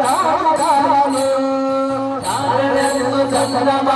Rama Rama Rama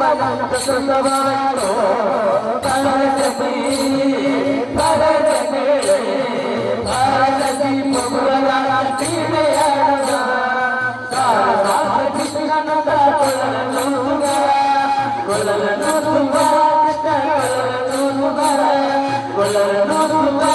बनंत सुंदरो Bharat Bharat Bharat Krishna